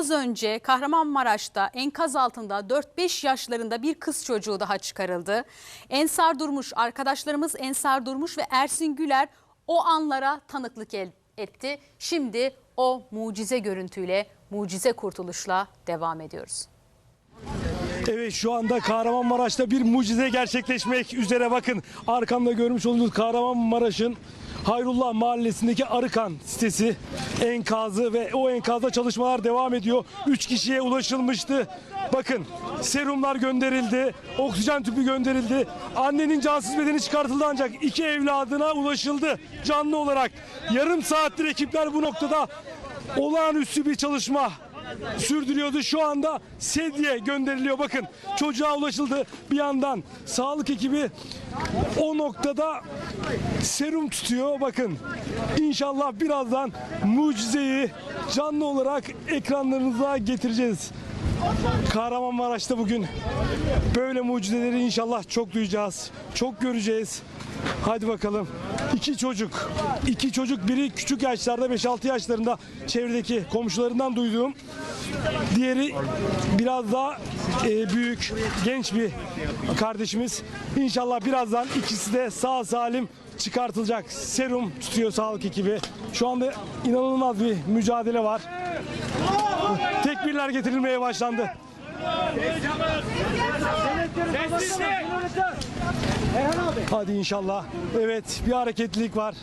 Az önce Kahramanmaraş'ta enkaz altında 4-5 yaşlarında bir kız çocuğu daha çıkarıldı. Ensar Durmuş, arkadaşlarımız Ensar Durmuş ve Ersin Güler o anlara tanıklık etti. Şimdi o mucize görüntüyle, mucize kurtuluşla devam ediyoruz. Evet şu anda Kahramanmaraş'ta bir mucize gerçekleşmek üzere bakın. Arkamda görmüş olduğunuz Kahramanmaraş'ın Hayrullah Mahallesi'ndeki Arıkan sitesi enkazı ve o enkazda çalışmalar devam ediyor. 3 kişiye ulaşılmıştı. Bakın serumlar gönderildi, oksijen tüpü gönderildi. Annenin cansız bedeni çıkartıldı ancak iki evladına ulaşıldı canlı olarak. Yarım saattir ekipler bu noktada olağanüstü bir çalışma sürdürüyordu. Şu anda sedye gönderiliyor. Bakın çocuğa ulaşıldı. Bir yandan sağlık ekibi o noktada serum tutuyor. Bakın inşallah birazdan mucizeyi canlı olarak ekranlarınıza getireceğiz. Kahramanmaraş'ta bugün böyle mucizeleri inşallah çok duyacağız. Çok göreceğiz. Hadi bakalım. İki çocuk. iki çocuk biri küçük yaşlarda 5-6 yaşlarında çevredeki komşularından duyduğum. Diğeri biraz daha e, büyük, genç bir kardeşimiz. İnşallah birazdan ikisi de sağ salim çıkartılacak. Serum tutuyor sağlık ekibi. Şu anda inanılmaz bir mücadele var. Tekbirler getirilmeye başlandı. Hadi inşallah. Evet bir hareketlilik var.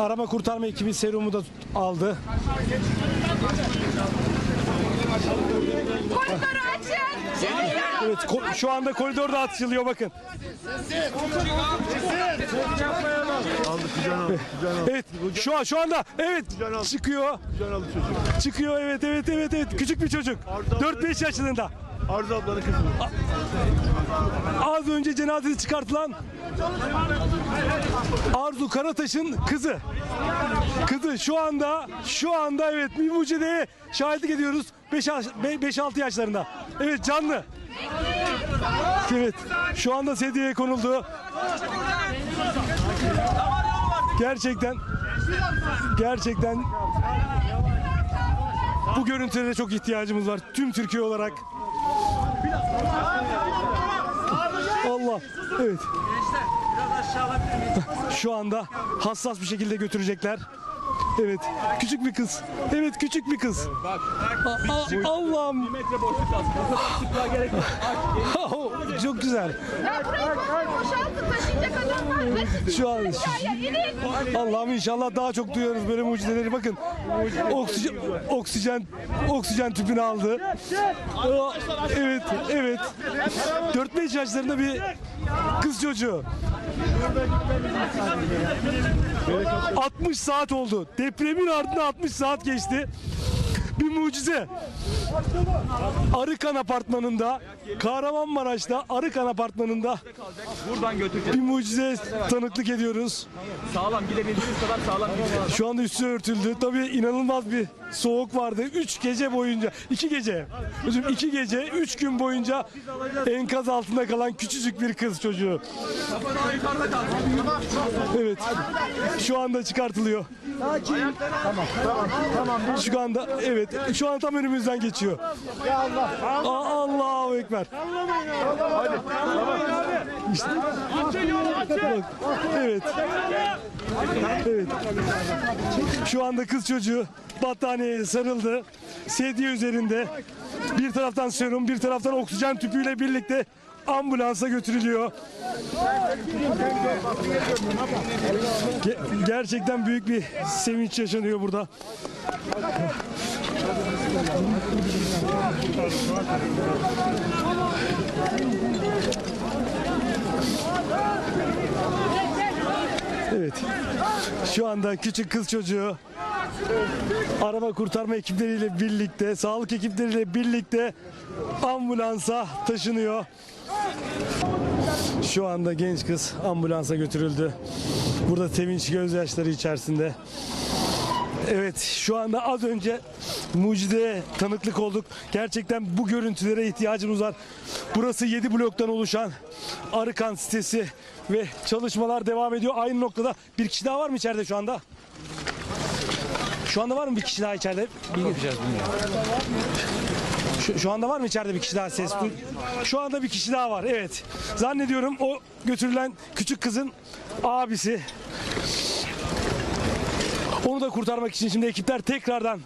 Arama kurtarma ekibi serumu da aldı. Koridoru açın. Evet ko- şu anda koridorda atışılıyor bakın. Evet şu an şu anda evet çıkıyor. Çıkıyor evet evet evet evet küçük bir çocuk. 4-5 yaşlarında. Arzu ablanın kızı. Az önce cenazesi çıkartılan Arzu Karataş'ın kızı. Kızı şu anda şu anda evet bir mucideye şahitlik ediyoruz. 5-6 yaşlarında. Evet canlı. Evet şu anda sedyeye konuldu. Gerçekten gerçekten bu görüntülere çok ihtiyacımız var. Tüm Türkiye olarak. Allah. Evet. Şu anda hassas bir şekilde götürecekler. Evet. Küçük bir kız. Evet küçük bir kız. Allah'ım. Oh, Çok güzel. Ya burayı boşaltın taşıyacak adam var mı? Şu an inin. Allah'ım inşallah daha çok duyuyoruz böyle mucizeleri. Bakın oksijen oksijen oksijen tüpünü aldı. Evet, evet. 4-5 yaşlarında bir kız çocuğu. 60 saat oldu. Depremin ardından 60 saat geçti. Bir mucize. Arıkan apartmanında, Kahramanmaraş'ta Arıkan apartmanında Buradan götüreceğiz. bir mucize tanıklık ediyoruz. Sağlam gidebildiğiniz kadar sağlam gideceğiz. Şu anda üstü örtüldü. Tabii inanılmaz bir soğuk vardı. 3 gece boyunca, 2 gece, özür 2 gece, 3 gün boyunca enkaz altında kalan küçücük bir kız çocuğu. Evet. Şu anda çıkartılıyor. Şu anda evet. Şu an tam önümüzden geçiyor. Aa, Allahu ekber. İşte. Bak, evet. Evet. Şu anda kız çocuğu battaniyeye sarıldı. Sedye üzerinde. Bir taraftan serum, bir taraftan oksijen tüpüyle birlikte ambulansa götürülüyor. Ge- gerçekten büyük bir sevinç yaşanıyor burada. Evet. Şu anda küçük kız çocuğu arama kurtarma ekipleriyle birlikte, sağlık ekipleriyle birlikte ambulansa taşınıyor. Şu anda genç kız ambulansa götürüldü. Burada sevinç gözyaşları içerisinde. Evet şu anda az önce mucideye tanıklık olduk. Gerçekten bu görüntülere ihtiyacımız var. Burası 7 bloktan oluşan Arıkan sitesi ve çalışmalar devam ediyor. Aynı noktada bir kişi daha var mı içeride şu anda? Şu anda var mı bir kişi daha içeride? Bakacağız şu, şu anda var mı içeride bir kişi daha ses? Şu anda bir kişi daha var. Evet. Zannediyorum o götürülen küçük kızın abisi. Onu da kurtarmak için şimdi ekipler tekrardan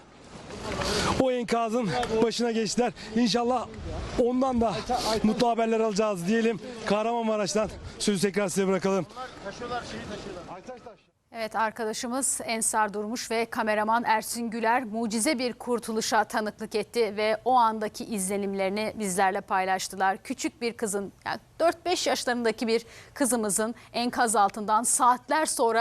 o enkazın başına geçtiler. İnşallah ondan da mutlu haberler alacağız diyelim. Kahramanmaraş'tan sözü tekrar size bırakalım. Evet arkadaşımız Ensar Durmuş ve kameraman Ersin Güler mucize bir kurtuluşa tanıklık etti ve o andaki izlenimlerini bizlerle paylaştılar. Küçük bir kızın yani 4-5 yaşlarındaki bir kızımızın enkaz altından saatler sonra